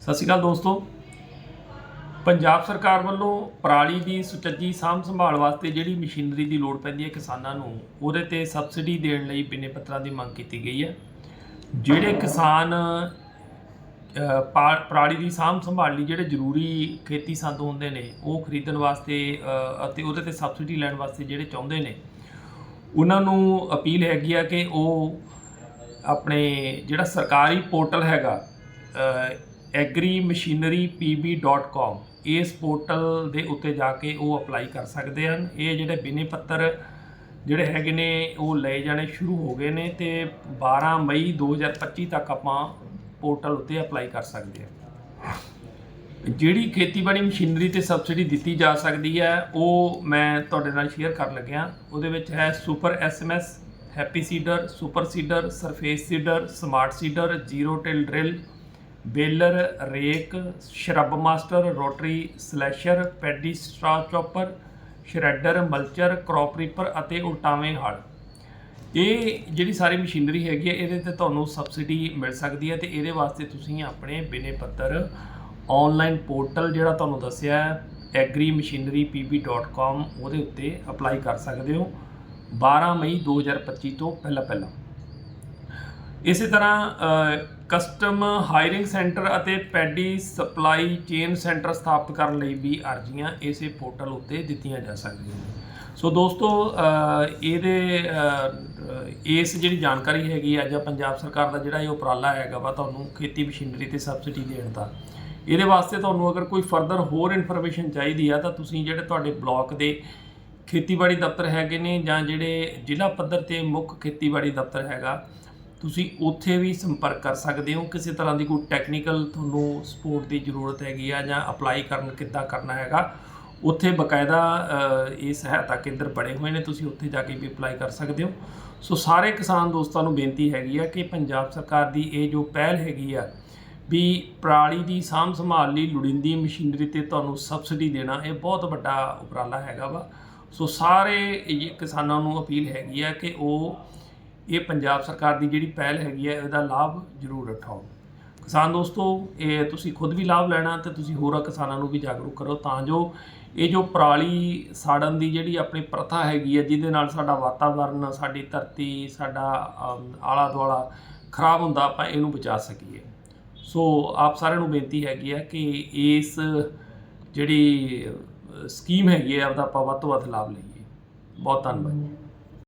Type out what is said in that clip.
ਸਤਿ ਸ਼੍ਰੀ ਅਕਾਲ ਦੋਸਤੋ। ਪੰਜਾਬ ਸਰਕਾਰ ਵੱਲੋਂ ਪਰਾਲੀ ਦੀ ਸੁਚੱਜੀ ਸਾਂਭ ਸੰਭਾਲ ਵਾਸਤੇ ਜਿਹੜੀ ਮਸ਼ੀਨਰੀ ਦੀ ਲੋੜ ਪੈਂਦੀ ਹੈ ਕਿਸਾਨਾਂ ਨੂੰ, ਉਹਦੇ ਤੇ ਸਬਸਿਡੀ ਦੇਣ ਲਈ ਬਿਨੇ ਪੱਤਰਾਂ ਦੀ ਮੰਗ ਕੀਤੀ ਗਈ ਹੈ। ਜਿਹੜੇ ਕਿਸਾਨ ਪਾ- ਪਰਾਲੀ ਦੀ ਸਾਂਭ ਸੰਭਾਲ ਲਈ ਜਿਹੜੇ ਜ਼ਰੂਰੀ ਖੇਤੀ ਸੰਦ ਹੁੰਦੇ ਨੇ, ਉਹ ਖਰੀਦਣ ਵਾਸਤੇ ਅਤੇ ਉਹਦੇ ਤੇ ਸਬਸਿਡੀ ਲੈਣ ਵਾਸਤੇ ਜਿਹੜੇ ਚਾਹੁੰਦੇ ਨੇ, ਉਹਨਾਂ ਨੂੰ ਅਪੀਲ ਹੈਗੀ ਆ ਕਿ ਉਹ ਆਪਣੇ ਜਿਹੜਾ ਸਰਕਾਰੀ ਪੋਰਟਲ ਹੈਗਾ agrimachinerypb.com ਇਸ ਪੋਰਟਲ ਦੇ ਉੱਤੇ ਜਾ ਕੇ ਉਹ ਅਪਲਾਈ ਕਰ ਸਕਦੇ ਹਨ। ਇਹ ਜਿਹੜੇ ਬਿਨੇ ਪੱਤਰ ਜਿਹੜੇ ਹੈਗੇ ਨੇ, ਉਹ ਲਏ ਜਾਣੇ ਸ਼ੁਰੂ ਹੋ ਗਏ ਨੇ ਤੇ 12 ਮਈ 2025 ਤੱਕ ਆਪਾਂ ਪੋਰਟਲ ਉੱਤੇ ਅਪਲਾਈ ਕਰ ਸਕਦੇ ਹਾਂ। ਜਿਹੜੀ ਖੇਤੀਬਾੜੀ ਮਸ਼ੀਨਰੀ ਤੇ ਸਬਸਿਡੀ ਦਿੱਤੀ ਜਾ ਸਕਦੀ ਹੈ, ਉਹ ਮੈਂ ਤੁਹਾਡੇ ਨਾਲ ਸ਼ੇਅਰ ਕਰਨ ਲੱਗਿਆ। ਉਹਦੇ ਵਿੱਚ ਹੈ super SMS, happy seeder, super seeder, surface seeder, smart seeder, zero till drill baler, rake, shrub master, rotary slasher, paddy straw chopper, shredder, mulcher, crop reaper ਅਤੇ ਉਲਟਾਵੇਂ ਹਲ। ਇਹ ਜਿਹੜੀ ਸਾਰੀ ਮਸ਼ੀਨਰੀ ਹੈਗੀ ਹੈ, ਇਹਦੇ ਤੇ ਤੁਹਾਨੂੰ ਸਬਸਿਡੀ ਮਿਲ ਸਕਦੀ ਹੈ ਤੇ ਇਹਦੇ ਵਾਸਤੇ ਤੁਸੀਂ ਆਪਣੇ ਬਿਨੇ ਪੱਤਰ ਆਨਲਾਈਨ ਪੋਰਟਲ ਜਿਹੜਾ ਤੁਹਾਨੂੰ ਦੱਸਿਆ ਹੈ agrimachinerypb.com ਉਹਦੇ ਉੱਤੇ ਅਪਲਾਈ ਕਰ ਸਕਦੇ ਹੋ। 12 ਮਈ 2025 ਤੋਂ ਪਹਿਲਾਂ ਪਹਿਲਾਂ ਇਸੇ ਤਰ੍ਹਾਂ ਕਸਟਮ ਹਾਇਰਿੰਗ ਸੈਂਟਰ ਅਤੇ ਪੈਡੀ ਸਪਲਾਈ ਚੇਨ ਸੈਂਟਰ ਸਥਾਪਿਤ ਕਰਨ ਲਈ ਵੀ ਅਰਜ਼ੀਆਂ ਇਸੇ ਪੋਰਟਲ ਉੱਤੇ ਦਿੱਤੀਆਂ ਜਾ ਸਕਦੀਆਂ ਨੇ। ਸੋ ਦੋਸਤੋ ਇਹਦੇ ਇਸ ਜਿਹੜੀ ਜਾਣਕਾਰੀ ਹੈਗੀ ਆ ਜਾਂ ਪੰਜਾਬ ਸਰਕਾਰ ਦਾ ਜਿਹੜਾ ਇਹ ਉਪਰਾਲਾ ਹੈਗਾ ਵਾ, ਤੁਹਾਨੂੰ ਖੇਤੀ ਮਸ਼ੀਨਰੀ ਤੇ ਸਬਸਿਡੀ ਦੇਣ ਦਾ, ਇਹਦੇ ਵਾਸਤੇ ਤੁਹਾਨੂੰ ਅਗਰ ਕੋਈ ਫਰਦਰ ਹੋਰ ਇਨਫੋਰਮੇਸ਼ਨ ਚਾਹੀਦੀ ਆ, ਤਾਂ ਤੁਸੀਂ ਜਿਹੜੇ ਤੁਹਾਡੇ ਬਲਾਕ ਦੇ ਖੇਤੀਬਾੜੀ ਦਫ਼ਤਰ ਹੈਗੇ ਨੇ ਜਾਂ ਜਿਹੜੇ ਜ਼ਿਲ੍ਹਾ ਪੱਧਰ ਤੇ ਮੁੱਖ ਖੇਤੀਬਾੜੀ ਦਫ਼ਤਰ ਹੈਗਾ ਤੁਸੀਂ ਉੱਥੇ ਵੀ ਸੰਪਰਕ ਕਰ ਸਕਦੇ ਹੋ। ਕਿਸੇ ਤਰ੍ਹਾਂ ਦੀ ਕੋਈ ਟੈਕਨੀਕਲ ਤੁਹਾਨੂੰ ਸਪੋਰਟ ਦੀ ਜ਼ਰੂਰਤ ਹੈਗੀ ਆ ਜਾਂ ਅਪਲਾਈ ਕਰਨ ਕਿੱਦਾਂ ਕਰਨਾ ਹੈਗਾ, ਉੱਥੇ ਬਕਾਇਦਾ ਇਹ ਸਹਾਇਤਾ ਕੇਂਦਰ ਬਣੇ ਹੋਏ ਨੇ, ਤੁਸੀਂ ਉੱਥੇ ਜਾ ਕੇ ਵੀ ਅਪਲਾਈ ਕਰ ਸਕਦੇ ਹੋ। ਸੋ ਸਾਰੇ ਕਿਸਾਨ ਦੋਸਤਾਂ ਨੂੰ ਬੇਨਤੀ ਹੈਗੀ ਆ ਕਿ ਪੰਜਾਬ ਸਰਕਾਰ ਦੀ ਇਹ ਜੋ ਪਹਿਲ ਹੈਗੀ ਆ ਵੀ ਪਰਾਲੀ ਦੀ ਸਾਂਭ ਸੰਭਾਲ ਲਈ ਲੋੜੀਂਦੀ ਮਸ਼ੀਨਰੀ ਤੇ ਤੁਹਾਨੂੰ ਸਬਸਿਡੀ ਦੇਣਾ, ਇਹ ਬਹੁਤ ਵੱਡਾ ਉਪਰਾਲਾ ਹੈਗਾ ਵਾ। ਸੋ ਸਾਰੇ ਕਿਸਾਨਾਂ ਨੂੰ ਅਪੀਲ ਹੈਗੀ ਆ ਕਿ ਉਹ ਇਹ ਪੰਜਾਬ ਸਰਕਾਰ ਦੀ ਜਿਹੜੀ ਪਹਿਲ ਹੈਗੀ ਹੈ, ਇਹਦਾ ਲਾਭ ਜ਼ਰੂਰ ਉਠਾਓ। ਕਿਸਾਨ ਦੋਸਤੋ, ਇਹ ਤੁਸੀਂ ਖੁਦ ਵੀ ਲਾਭ ਲੈਣਾ ਤੇ ਤੁਸੀਂ ਹੋਰਾਂ ਕਿਸਾਨਾਂ ਨੂੰ ਵੀ ਜਾਗਰੂਕ ਕਰੋ, ਤਾਂ ਜੋ ਇਹ ਜੋ ਪਰਾਲੀ ਸਾੜਨ ਦੀ ਜਿਹੜੀ ਆਪਣੀ ਪ੍ਰਥਾ ਹੈਗੀ ਹੈ, ਜਿਹਦੇ ਨਾਲ ਸਾਡਾ ਵਾਤਾਵਰਨ, ਸਾਡੀ ਧਰਤੀ, ਸਾਡਾ ਆਲਾ ਦੁਆਲਾ ਖਰਾਬ ਹੁੰਦਾ, ਆਪਾਂ ਇਹਨੂੰ ਬਚਾ ਸਕੀਏ। ਸੋ ਆਪ ਸਾਰਿਆਂ ਨੂੰ ਬੇਨਤੀ ਹੈਗੀ ਹੈ ਕਿ ਇਸ ਜਿਹੜੀ ਸਕੀਮ ਹੈਗੀ ਹੈ ਉਹਦਾ ਆਪਾਂ ਵੱਧ ਤੋਂ ਵੱਧ ਲਾਭ ਲਈਏ। ਬਹੁਤ ਧੰਨਵਾਦ।